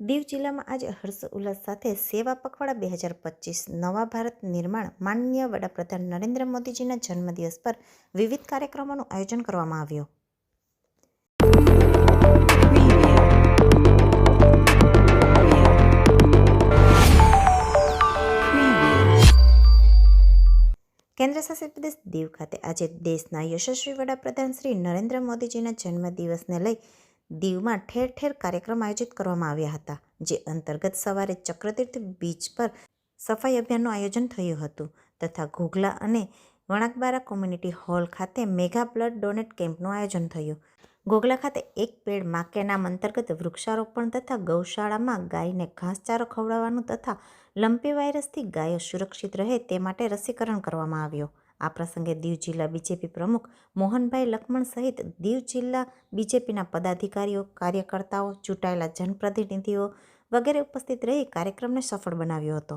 દીવ જિલ્લામાં આજે હર્ષ સાથે સેવા પખવાડા બે હજાર પચીસ નવા ભારત નિર્માણ માનનીય વડાપ્રધાન નરેન્દ્ર મોદીજીના જન્મદિવસ પર વિવિધ કાર્યક્રમોનું આયોજન કરવામાં આવ્યું. કેન્દ્ર શાસિત પ્રદેશ દીવ ખાતે આજે દેશના યશસ્વી વડાપ્રધાન શ્રી નરેન્દ્ર મોદીજીના જન્મદિવસને લઈ દીવમાં ઠેર ઠેર કાર્યક્રમ આયોજિત કરવામાં આવ્યા હતા, જે અંતર્ગત સવારે ચક્રતીર્થ બીચ પર સફાઈ અભિયાનનું આયોજન થયું હતું તથા ઘોઘલા અને વણાકબારા કોમ્યુનિટી હોલ ખાતે મેગા બ્લડ ડોનેટ કેમ્પનું આયોજન થયું. ઘોઘલા ખાતે એક પેડમાં નામ અંતર્ગત વૃક્ષારોપણ તથા ગૌશાળામાં ગાયને ઘાસચારો ખવડાવવાનું તથા લંપી વાયરસથી ગાયો સુરક્ષિત રહે તે માટે રસીકરણ કરવામાં આવ્યું. આ પ્રસંગે દીવ જિલ્લા બીજેપી પ્રમુખ મોહનભાઈ લખમણ સહિત દીવ જિલ્લા બીજેપીના પદાધિકારીઓ, કાર્યકર્તાઓ, ચૂંટાયેલા જનપ્રતિનિધિઓ વગેરે ઉપસ્થિત રહી કાર્યક્રમને સફળ બનાવ્યો હતો.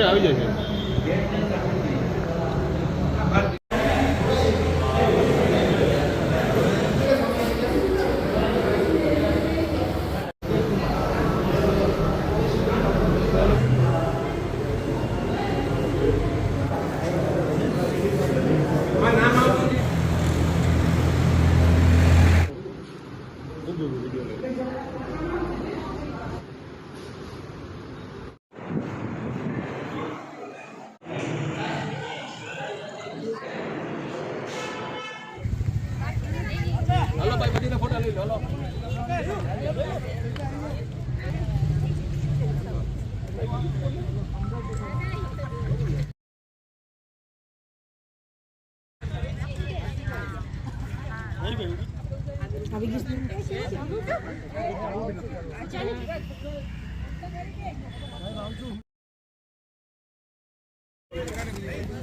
આવી જશે આજ તો મૂકેલું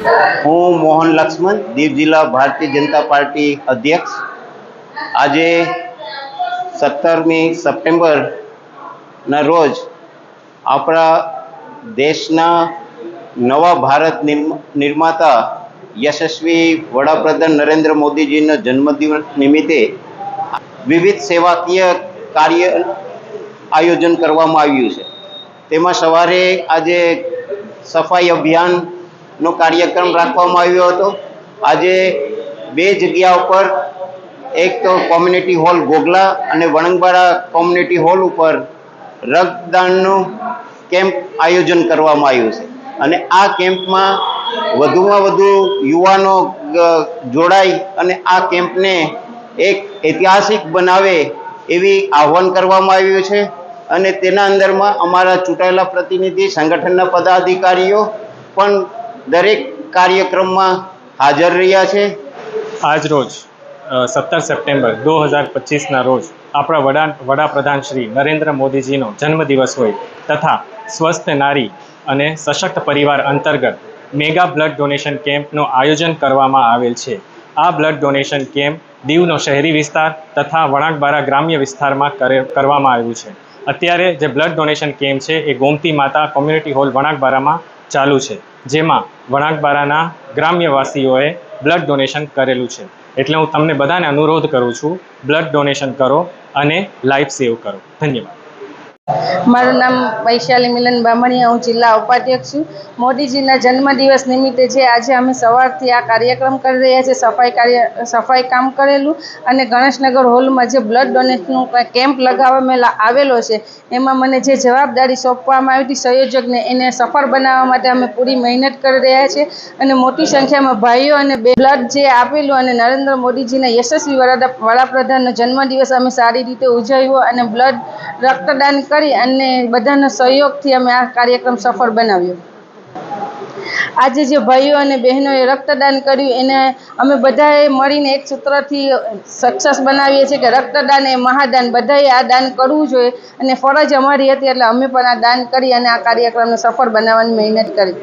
હું મોહન લક્ષ્મણ, દીવ જિલ્લા ભારતીય જનતા પાર્ટી અધ્યક્ષ. આજે સત્તરમી સપ્ટેમ્બરના રોજ આપણા દેશના નવા ભારત નિર્માતા યશસ્વી વડાપ્રધાન નરેન્દ્ર મોદીજીના જન્મદિવસ નિમિત્તે વિવિધ સેવાકીય કાર્ય આયોજન કરવામાં આવ્યું છે. તેમાં સવારે આજે સફાઈ અભિયાનનો કાર્યક્રમ રાખવામાં આવ્યો હતો. આજે બે જગ્યા ઉપર એક તો કોમ્યુનિટી હોલ ગોગલા અને વણંગબારા કોમ્યુનિટી હોલ ઉપર રક્તદાનનું કેમ્પ આયોજન કરવામાં આવ્યું છે. અને આ કેમ્પમાં વધુમાં વધુ યુવાનો જોડાય અને આ કેમ્પને એક ઐતિહાસિક બનાવે એવી આહવાન કરવામાં આવ્યું છે. અને તેના અંદરમાં અમારા ચૂંટાયેલા પ્રતિનિધિ, સંગઠનના પદાધિકારીઓ પણ દરેક કાર્યક્રમમાં હાજર રહ્યા છે. આજ રોજ સત્તર સપ્ટેમ્બર દો હજાર પચીસના રોજ આપણા વડા, વડાપ્રધાન શ્રી નરેન્દ્ર મોદીજીનો જન્મદિવસ હોય તથા સ્વસ્થ નારી અને સશક્ત પરિવાર અંતર્ગત મેગા બ્લડ ડોનેશન કેમ્પનું આયોજન કરવામાં આવેલ છે. આ બ્લડ ડોનેશન કેમ્પ દીવનો શહેરી વિસ્તાર તથા વણાકબારા ગ્રામ્ય વિસ્તારમાં કરે, કરવામાં આવ્યું છે. અત્યારે જે બ્લડ ડોનેશન કેમ્પ છે એ ગોમતી માતા કોમ્યુનિટી હોલ વણાકબારામાં ચાલુ છે. જેમાં વણાકબારાના ગ્રામ્યવાસીઓએ બ્લડ ડોનેશન કરેલું છે. એટલે હું તમને બધાને અનુરોધ કરું છું બ્લડ ડોનેશન કરો અને લાઈફ સેવ કરો. ધન્યવાદ. મારું નામ વૈશાલી મિલન બામણીયા, હું જિલ્લા ઉપાધ્યક્ષ છું. મોદીજીના જન્મદિવસ નિમિત્તે જે આજે અમે સવારથી આ કાર્યક્રમ કરી રહ્યા છીએ, સફાઈ કાર્ય, સફાઈ કામ કરેલું અને ગણેશનગર હોલમાં જે બ્લડ ડોનેશનનું કેમ્પ લગાવવામાં આવેલો છે, એમાં મને જે જવાબદારી સોંપવામાં આવી હતી, સંયોજકને એને સફળ બનાવવા માટે અમે પૂરી મહેનત કરી રહ્યા છીએ અને મોટી સંખ્યામાં ભાઈઓ અને બે બ્લડ જે આપેલું અને નરેન્દ્ર મોદીજીના યશસ્વી વડા વડાપ્રધાનનો જન્મદિવસ અમે સારી રીતે ઉજવ્યો અને બ્લડ રક્તદાન કરી અને બધાના સહયોગથી અમે આ કાર્યક્રમ સફળ બનાવ્યો. આજે જે ભાઈઓ અને બહેનોએ રક્તદાન કર્યું, એને અમે બધાએ મળીને એક સૂત્રથી સક્સેસ બનાવીએ છીએ કે રક્તદાન એ મહાદાન. બધાએ આ દાન કરવું જોઈએ અને ફરજ અમારી હતી એટલે અમે પણ આ દાન કરી અને આ કાર્યક્રમને સફળ બનાવવાની મહેનત કરી.